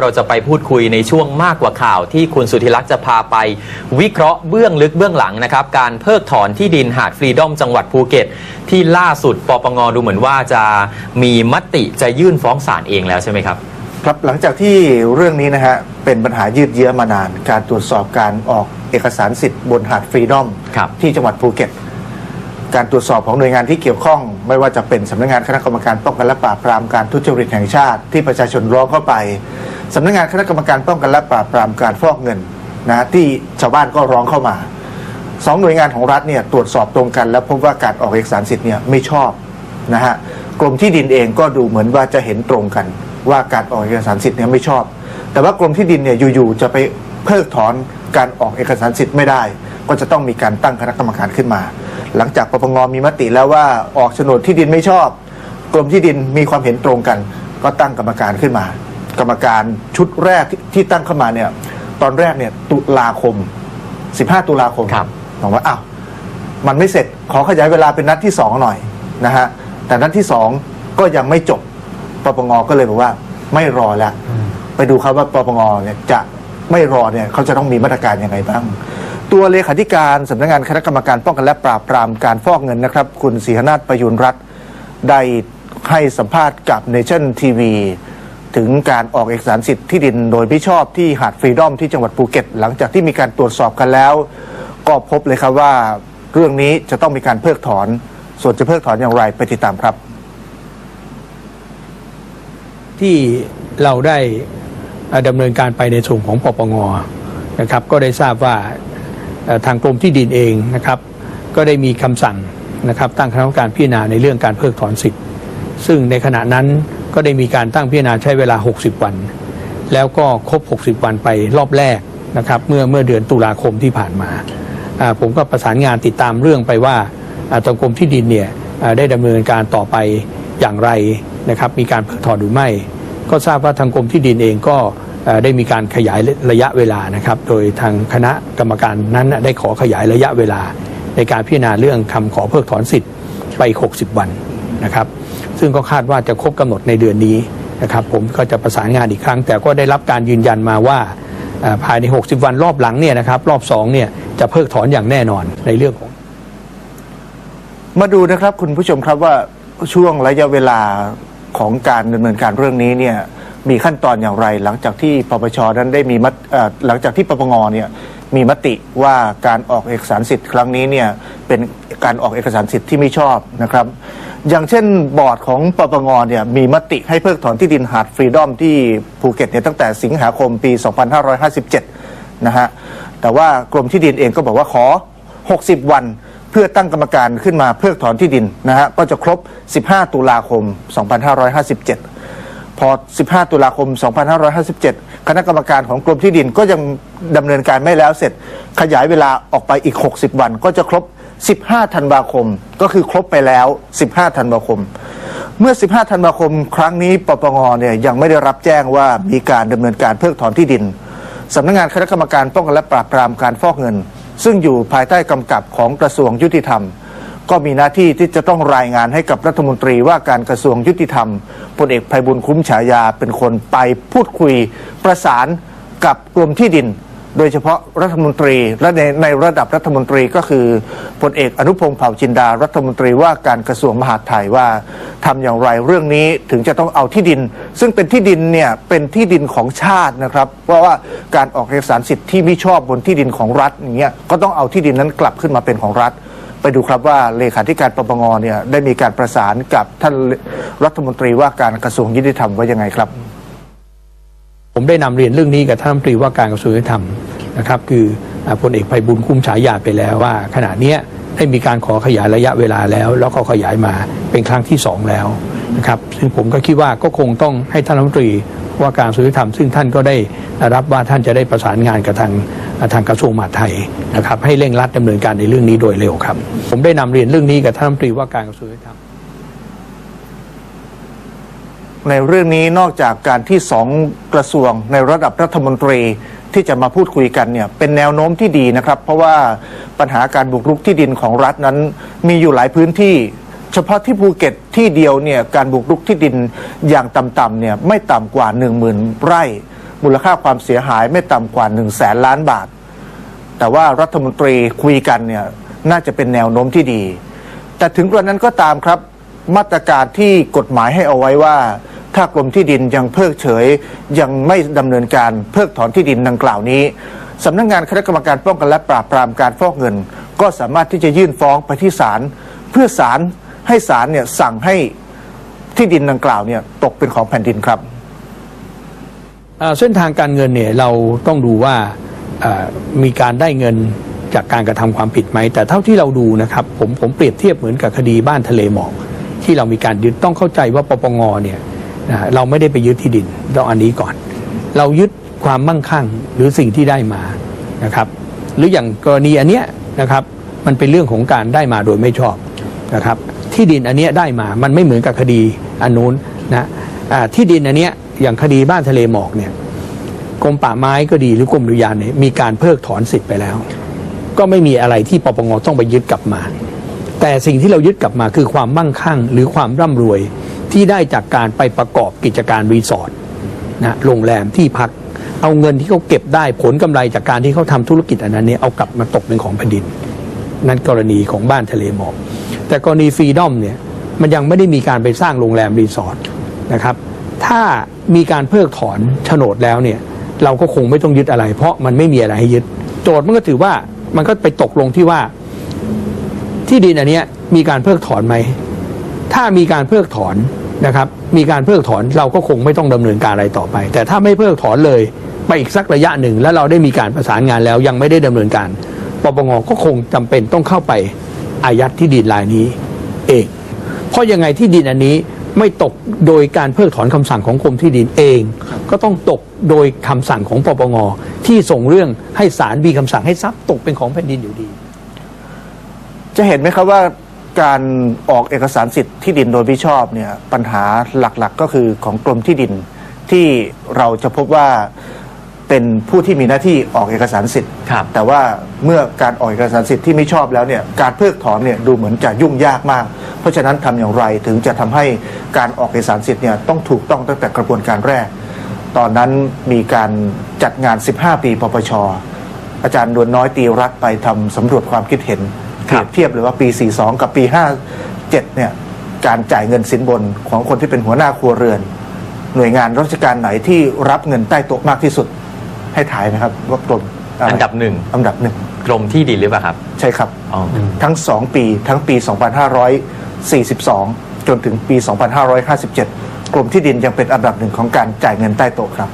เราจะไปพูดคุยในช่วงมากกว่าข่าวที่คุณสุธิลักษณ์จะพาไป วิเคราะห์เบื้องลึกเบื้องหลังนะครับ การเพิกถอนที่ดินหาดฟรีดอมจังหวัดภูเก็ต ที่ล่าสุดปปงดูเหมือนว่าจะมีมติจะยื่นฟ้องศาลเองแล้วใช่ไหมครับ ครับหลังจากที่เรื่องนี้นะฮะเป็นปัญหายืดเยื้อมานาน การตรวจสอบการออกเอกสารสิทธิ์บนหาดฟรีดอมครับที่จังหวัดภูเก็ต การตรวจสอบของหน่วยงานที่เกี่ยวข้อง ไม่ว่าจะเป็นสำนักงานคณะกรรมการป้องกันและปราบปรามการทุจริตแห่งชาติที่ประชาชนร้องเข้าไปสำนักงานคณะกรรมการป้องกันและปราบปรามการฟอกเงินนะที่ชาวบ้านก็ร้องเข้ามาสองหน่วยงานของรัฐเนี่ยตรวจสอบตรงกัน แล้วพบว่าการออกเอกสารสิทธิ์เนี่ยไม่ชอบนะฮะกรมที่ดินเองก็ดูเหมือนว่าจะเห็นตรงกัน ว่าการออกเอกสารสิทธิ์เนี่ยไม่ชอบ แต่ว่ากรมที่ดินเนี่ยอยู่ๆจะไปเพิกถอนการออกเอกสารสิทธิ์ไม่ได้ ก็จะต้องมีการตั้งคณะกรรมการขึ้นมา หลังจากปปงมีมติแล้วว่าออกโฉนดที่ดินไม่ชอบ กรมที่ดินมีความเห็นตรงกัน ก็ตั้งกรรมการขึ้นมา กรรมการชุดแรกที่ที่ตั้งเข้ามาเนี่ยตอนแรกเนี่ยตุลาคม 15 ตุลาคมครับบอกว่าอ้าวมันไม่เสร็จขอขยายเวลาเป็นนัดที่สองหน่อยนะฮะแต่นัดที่สองก็ยังไม่จบปปงก็เลยบอกว่าไม่รอแล้ว ไปดูครับว่าปปงเนี่ยจะ ไม่รอเนี่ยเขาจะต้องมีมาตรการยังไงบ้าง ตัวเลขาธิการสำนักงานคณะกรรมการป้องกันและปราบปรามการฟอกเงินนะครับ คุณศรีหนาถประยุนรัตน์ได้ให้สัมภาษณ์กับเนชั่นทีวีถึงการออกเอกสารสิทธิ์ที่ดินโดยไม่ชอบที่หาดฟรีดอมที่จังหวัดภูเก็ต หลังจากที่มีการตรวจสอบกันแล้ว ก็พบเลยครับว่าเรื่องนี้จะต้องมีการเพิกถอน ส่วนจะเพิกถอนอย่างไรไปติดตามครับ ที่เราได้ ดำเนินการไปในส่วนของปปงนะครับก็ได้ทราบว่าทางกรมที่ดินเองนะครับ ก็ได้มีคำสั่งนะครับตั้งคณะกรรมการพิจารณาในเรื่องการเพิกถอนสิทธิ์ ซึ่งในขณะนั้นก็ได้มีการตั้งพิจารณาใช้เวลา 60 วัน แล้วก็ครบ 60 วันไปรอบแรกนะครับเมื่อเมื่อเดือนตุลาคมที่ผ่านมา ผมก็ประสานงานติดตามเรื่องไปว่าทางกรมที่ดินเนี่ยได้ดำเนินการต่อไปอย่างไรนะครับมีการเพิกถอนหรือไม่ ก็ทราบว่าทางกรมที่ดินเองก็ได้มีการขยายระยะเวลานะครับ โดยทางคณะกรรมการนั้นได้ขอขยายระยะเวลา ในการพิจารณาเรื่องคำขอเพิกถอนสิทธิ์ไป 60 วันนะครับซึ่งก็คาดว่าจะครบกำหนดในเดือนนี้นะครับ ผมก็จะประสานงานอีกครั้ง แต่ก็ได้รับการยืนยันมาว่าภายใน 60 วันรอบหลังเนี่ยนะครับรอบ2เนี่ยจะเพิกถอนอย่างแน่นอนในเรื่องของ มาดูนะครับคุณผู้ชมครับว่าช่วงระยะเวลา ของการดำเนินการเรื่องนี้เนี่ยมีขั้นตอนอย่างไร หลังจากที่ปปชนั้นได้มีมติหลังจากที่ปปงเนี่ยมีมติว่าการออกเอกสารสิทธิ์ครั้งนี้เนี่ยเป็นการออกเอกสารสิทธิ์ที่ไม่ชอบนะครับ อย่างเช่นบอร์ดของปปงเนี่ยมีมติให้เพิกถอนที่ดินหาดฟรีดอมที่ภูเก็ตเนี่ยตั้งแต่สิงหาคมปี 2557 นะฮะแต่ว่ากรมที่ดินเองก็บอกว่าขอ 60 วัน พื่อตั้งกรรมการขึ้นมาเพิกถอนที่ดินนะฮะก็จะครบ 15 ตุลาคม 2557 พอ 15 ตุลาคม 2557 คณะกรรมการของกรมที่ดินก็ยังดำเนินการไม่แล้วเสร็จ ขยายเวลาออกไปอีก 60 วัน ก็จะครบ 15 ธันวาคม ก็คือครบไปแล้ว 15 ธันวาคม เมื่อ 15 ธันวาคม ครั้งนี้ปปงเนี่ยยังไม่ได้รับแจ้งว่ามีการดำเนินการเพิกถอนที่ดินสำนักงานคณะกรรมการป้องกันและปราบปรามการฟอกเงิน ซึ่งอยู่ภายใต้กำกับของกระทรวงยุติธรรม ก็มีหน้าที่ที่จะต้องรายงานให้กับรัฐมนตรีว่าการกระทรวงยุติธรรมพลเอกไพบุญคุ้มฉายาเป็นคนไปพูดคุยประสานกับกรมที่ดิน โดยเฉพาะรัฐมนตรีและในในระดับรัฐมนตรีก็คือพลเอกอนุพงศ์เผ่าจินดารัฐมนตรีว่าการกระทรวงมหาดไทยว่าทำอย่างไรเรื่องนี้ถึงจะต้องเอาที่ดิน ซึ่งเป็นที่ดินเนี่ยเป็นที่ดินของชาตินะครับ เพราะว่าการออกเอกสารสิทธิ์ที่ไม่ชอบบนที่ดินของรัฐอย่างเงี้ยก็ต้องเอาที่ดินนั้นกลับขึ้นมาเป็นของรัฐไปดูครับว่าเลขาธิการปปงเนี่ยได้มีการประสานกับท่านรัฐมนตรีว่าการกระทรวงยุติธรรมว่ายังไงครับ ผมได้นำเรียนเรื่องนี้กับท่านรัฐมนตรีว่าการกระทรวงยุติธรรมนะครับ คือพลเอกไพบุญคุ้มฉายาไปแล้วว่า ขณะนี้ได้มีการขอขยายระยะเวลาแล้ว แล้วก็ขยายมาเป็นครั้งที่สองแล้วนะครับซึ่งผมก็คิดว่าก็คงต้องให้ท่านรัฐมนตรีว่าการกระทรวงยุติธรรม ซึ่งท่านก็ได้รับว่าท่านจะได้ประสานงานกับทางทางกระทรวงมหาดไทยนะครับให้เร่งรัดดำเนินการในเรื่องนี้โดยเร็วครับ ผมได้นำเรียนเรื่องนี้กับท่านรัฐมนตรีว่าการกระทรวงยุติธรรม ในเรื่องนี้นอกจากการที่สองกระทรวงในระดับรัฐมนตรีที่จะมาพูดคุยกันเนี่ยเป็นแนวโน้มที่ดีนะครับ เพราะว่าปัญหาการบุกรุกที่ดินของรัฐนั้น มีอยู่หลายพื้นที่ เฉพาะที่ภูเก็ตที่เดียวเนี่ยการบุกรุกที่ดินอย่างต่ำๆเนี่ยไม่ต่ำกว่า 1 0,000 ไร่ มูลค่าความเสียหายไม่ต่ำกว่า1นึ่งแสนล้านบาท แต่ว่ารัฐมนตรีคุยกันเนี่ยน่าจะเป็นแนวโน้มที่ดี แต่ถึงกระนั้นก็ตามครับมาตรการที่กฎหมายให้เอาไว้ว่า ถ้ากรมที่ดินยังเพิกเฉย ยังไม่ดำเนินการเพิกถอนที่ดินดังกล่าวนี้สำนักงงานคณะกรรมการป้องกันและปราบปรามการฟอกเงิน ก็สามารถที่จะยื่นฟ้องไปที่ศาลเพื่อศาลให้ศาลเนี่ยสั่งให้ที่ดินดังกล่าวเนี่ยตกเป็นของแผ่นดินครับเส้นทางการเงินเนี่ยเราต้องดูว่ามีการได้เงินจากการกระทำความผิดไหม แต่เท่าที่เราดูนะครับผมผมเปรียบเทียบเหมือนกับคดีบ้านทะเลหมอกที่เรามีการยึดต้องเข้าใจว่าปปงเนี่ย เราไม่ได้ไปยึดที่ดินต้องอันนี้ก่อน เรายึดความมั่งคั่งหรือสิ่งที่ได้มานะครับ หรืออย่างกรณีอันเนี้ยนะครับ มันเป็นเรื่องของการได้มาโดยไม่ชอบนะครับ ที่ดินอันเนี้ยได้มามันไม่เหมือนกับคดีอันนู้นนะที่ดินอันเนี้ยอย่างคดีบ้านทะเลหมอกเนี่ยกรมป่าไม้ก็ดีหรือกรมอุทยานเนี่ยมีการเพิกถอนสิทธิ์ไปแล้ว ก็ไม่มีอะไรที่ปปงต้องไปยึดกลับมา แต่สิ่งที่เรายึดกลับมาคือความมั่งคั่ง หรือความร่ำรวย ที่ได้จากการไปประกอบกิจการรีสอร์ทนะโรงแรมที่พัก เอาเงินที่เขาเก็บได้ผลกำไรจากการที่เขาทำธุรกิจอันนั้นเนี่ยเอากลับมาตกเป็นของแผ่นดิน นั่นกรณีของบ้านทะเลหมอกแต่กรณีฟรีดอมเนี่ยมันยังไม่ได้มีการไปสร้างโรงแรมรีสอร์ทนะครับถ้ามีการเพิกถอนโฉนดแล้วเนี่ยเราก็คงไม่ต้องยึดอะไร เพราะมันไม่มีอะไรให้ยึด โจทย์มันก็ถือว่ามันก็ไปตกลงที่ว่า ที่ดินอันนี้มีการเพิกถอนไหม ถ้ามีการเพิกถอน นะครับมีการเพิกถอนเราก็คงไม่ต้องดำเนินการอะไรต่อไป แต่ถ้าไม่เพิกถอนเลยไปอีกสักระยะหนึ่ง แล้วเราได้มีการประสานงานแล้วยังไม่ได้ดำเนินการปปงก็คงจำเป็นต้องเข้าไปอายัดที่ดินรายนี้ เองเพราะยังไงที่ดินอันนี้ไม่ตกโดยการเพิกถอนคำสั่งของกรมที่ดินเอง ก็ต้องตกโดยคำสั่งของปปงที่ส่งเรื่องให้ศาลมีคำสั่งให้ทรัพย์ตกเป็นของแผ่นดินอยู่ดี จะเห็นไหมครับว่า การออกเอกสารสิทธิ์ที่ดินโดยมิชอบเนี่ยปัญหาหลักๆก็คือของกรมที่ดินที่เราจะพบว่าเป็นผู้ที่มีหน้าที่ออกเอกสารสิทธิ์ ครับแต่ว่าเมื่อการออกเอกสารสิทธิ์ที่ไม่ชอบแล้วเนี่ยการเพิกถอนเนี่ยดูเหมือนจะยุ่งยากมาก เพราะฉะนั้นทำอย่างไรถึงจะทำให้การออกเอกสารสิทธิ์เนี่ยต้องถูกต้องตั้งแต่กระบวนการแรก ตอนนั้นมีการจัดงาน 15 ปีปปช อาจารย์ดวนน้อยตีรักไปทำสำรวจความคิดเห็นเป ครัรีบยบเทียบเลยว่าปี 42 กับปี 57 เนี่ยการจ่ายเงินสินบนของคนที่เป็นหัวหน้าครัวเรือน หน่วยงานราชการไหนที่รับเงินใต้โต๊ะมากที่สุดให้ถ่ายนะครับว่ากรมะไรอันดับหนึ่งอันดับหนึ่งกรมที่ดินหรือเปล่าครับใช่ครับ อ๋อทั้ง 2 ปีทั้งปี 2542 จนถึงปี 2557 กรมที่ดินยังเป็นอันดับหนึ่งของการจ่ายเงินใต้โต๊ะครับ